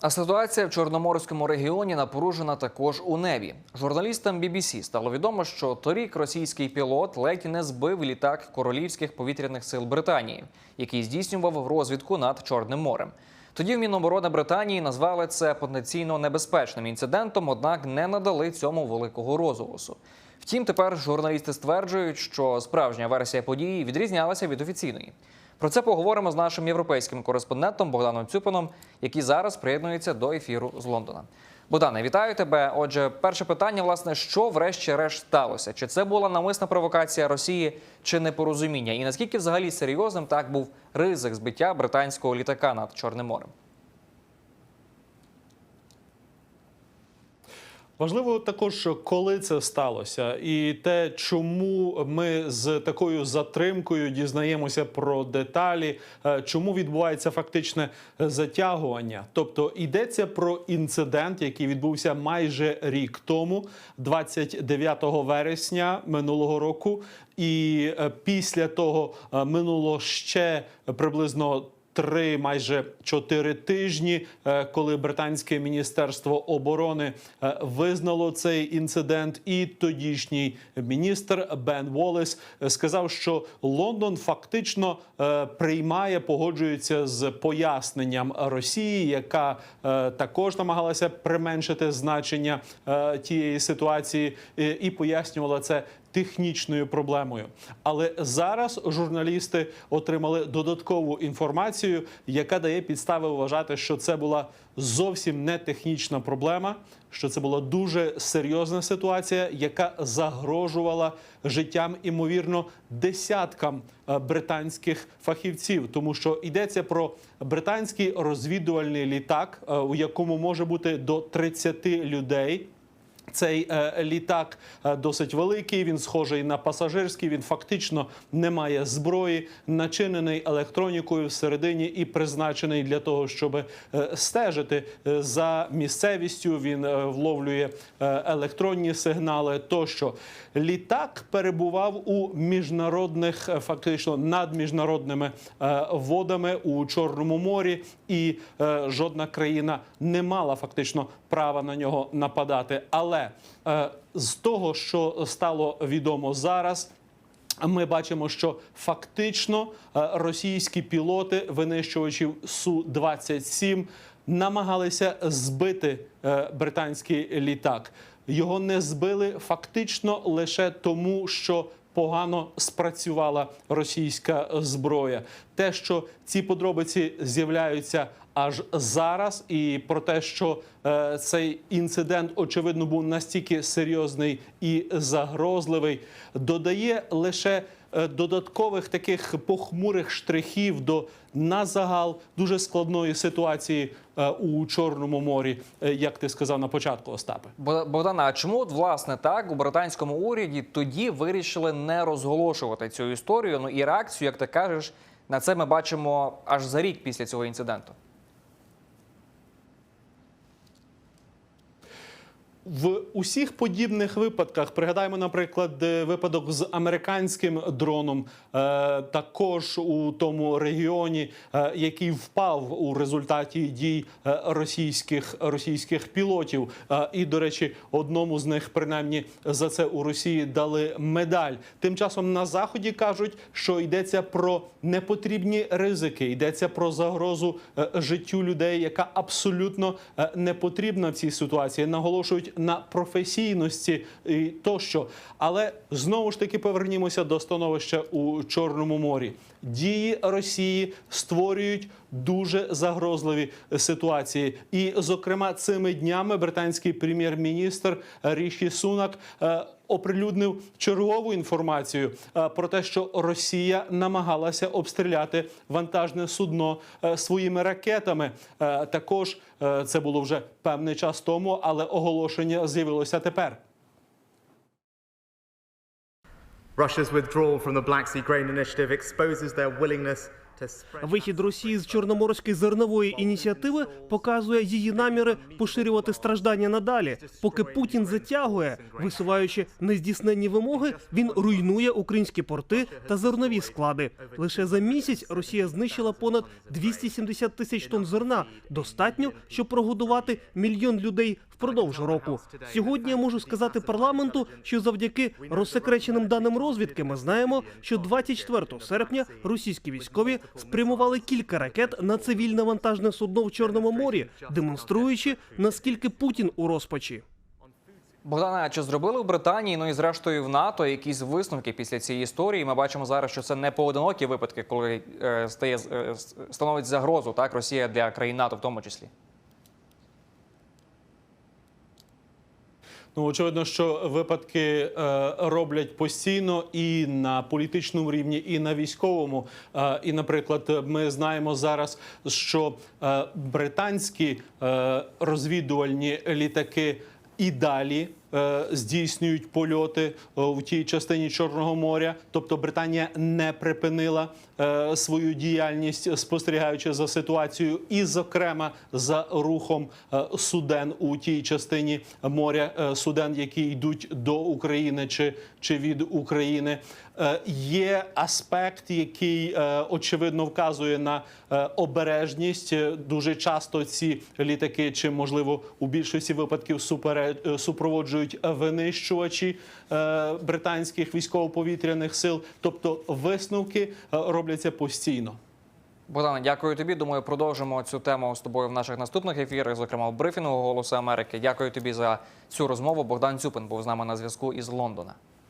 А ситуація в Чорноморському регіоні напружена також у небі. Журналістам BBC стало відомо, що торік російський пілот ледь не збив літак королівських повітряних сил Британії, який здійснював розвідку над Чорним морем. Тоді в Міноборони Британії назвали це потенційно небезпечним інцидентом, однак не надали цьому великого розголосу. Втім, тепер журналісти стверджують, що справжня версія події відрізнялася від офіційної. Про це поговоримо з нашим європейським кореспондентом Богданом Цюпином, який зараз приєднується до ефіру з Лондона. Богдане, вітаю тебе. Отже, перше питання, власне, що врешті-решт сталося? Чи це була навмисна провокація Росії чи непорозуміння? І наскільки взагалі серйозним так був ризик збиття британського літака над Чорним морем? Важливо також, коли це сталося, і те, чому ми з такою затримкою дізнаємося про деталі, е, чому відбувається фактичне затягування. Тобто йдеться про інцидент, який відбувся майже рік тому, 29 вересня минулого року, і е, після того е, минуло ще приблизно. Три майже чотири тижні, е, коли британське міністерство оборони е, визнало цей інцидент, і тодішній міністр Бен Волес е, сказав, що Лондон фактично приймає, погоджується з поясненням Росії, яка також намагалася применшити значення тієї ситуації, і пояснювала це технічною проблемою. Але зараз журналісти отримали додаткову інформацію, яка дає підстави вважати, що це була зовсім не технічна проблема, що це була дуже серйозна ситуація, яка загрожувала життям, імовірно, десяткам е, британських фахівців, тому що йдеться про британський розвідувальний літак, е, у якому може бути до 30 людей. Цей е, літак е, досить великий. Він схожий на пасажирський. Він фактично не має зброї, начинений електронікою всередині і призначений для того, щоб е, стежити за місцевістю. Він вловлює електронні сигнали. Тощо літак перебував у міжнародних, фактично над міжнародними водами у Чорному морі, і жодна країна не мала фактично права на нього нападати. Але е, з того, що стало відомо зараз. Ми бачимо, що фактично е, російські пілоти винищувачів су 27 намагалися збити е, британський літак. Його не збили фактично лише тому, що погано спрацювала російська зброя. Те, що ці подробиці з'являються аж зараз, і про те, що е, цей інцидент очевидно був настільки серйозний і загрозливий, додає лише е, додаткових таких похмурих штрихів до на загал дуже складної ситуації е, у Чорному морі, е, як ти сказав на початку, Остапе. Бо- Богдана, а чому от, власне так у британському уряді тоді вирішили не розголошувати цю історію? Ну і реакцію, як ти кажеш, на це ми бачимо аж за рік після цього інциденту. В усіх подібних випадках пригадаємо, наприклад, е, випадок з американським дроном, е, також у тому регіоні, е, який впав у результаті дій російських російських пілотів. І, до речі, одному з них принаймні за це у Росії дали медаль. Тим часом на заході кажуть, що йдеться про непотрібні ризики, йдеться про загрозу життю людей, яка абсолютно не потрібна в цій ситуації. Наголошують на професійності тощо. Але знову ж таки повернімося до становища у Чорному морі. Дії Росії створюють дуже загрозливі ситуації. І, зокрема, цими днями британський прем'єр-міністр Ріші Сунак. Оприлюднив чергову інформацію е, про те, що Росія намагалася обстріляти вантажне судно е, своїми ракетами. Е, Також це було вже певний час тому, але оголошення з'явилося тепер. Russia's withdrawal from the Black Sea Grain Initiative exposes their willingness Вихід Росії з чорноморської зернової ініціативи показує її наміри поширювати страждання надалі. Поки Путін затягує, висуваючи нездійсненні вимоги, він руйнує українські порти та зернові склади. Лише за місяць Росія знищила понад 270 тисяч тонн зерна. Достатньо, щоб прогодувати мільйон людей впродовж року. Сьогодні я можу сказати парламенту, що завдяки розсекреченим даним розвідки ми знаємо, що 24 серпня російські військові спрямували кілька ракет на цивільне вантажне судно в Чорному морі, демонструючи наскільки Путін у розпачі. Богдане, а чи зробили в Британії, ну і зрештою в НАТО якісь висновки після цієї історії? Ми бачимо зараз, що це не поодинокі випадки, коли е, стає е, становить загрозу так Росія для країн НАТО, в тому числі. Ну, очевидно, що випадки е, роблять постійно і на політичному рівні, і на військовому. Е, і, наприклад, ми знаємо зараз, що е, британські розвідувальні літаки і далі. Е, Здійснюють польоти е, в тій частині Чорного моря, тобто Британія не припинила е, свою діяльність, спостерігаючи за ситуацією, і, зокрема, за рухом е, суден у тій частині моря, е, суден, які йдуть до України чи, чи від України. Е, Є аспект, який е, очевидно вказує на е, обережність. Е, Дуже часто ці літаки, чи можливо у більшості випадків супере- е, винищувачі е, британських військово-повітряних сил. Тобто висновки е, робляться постійно. Богдане, дякую тобі. Думаю, продовжимо цю тему з тобою в наших наступних ефірах, зокрема в брифінгу Голосу Америки. Дякую тобі за цю розмову. Богдан Цюпин був з нами на зв'язку із Лондона.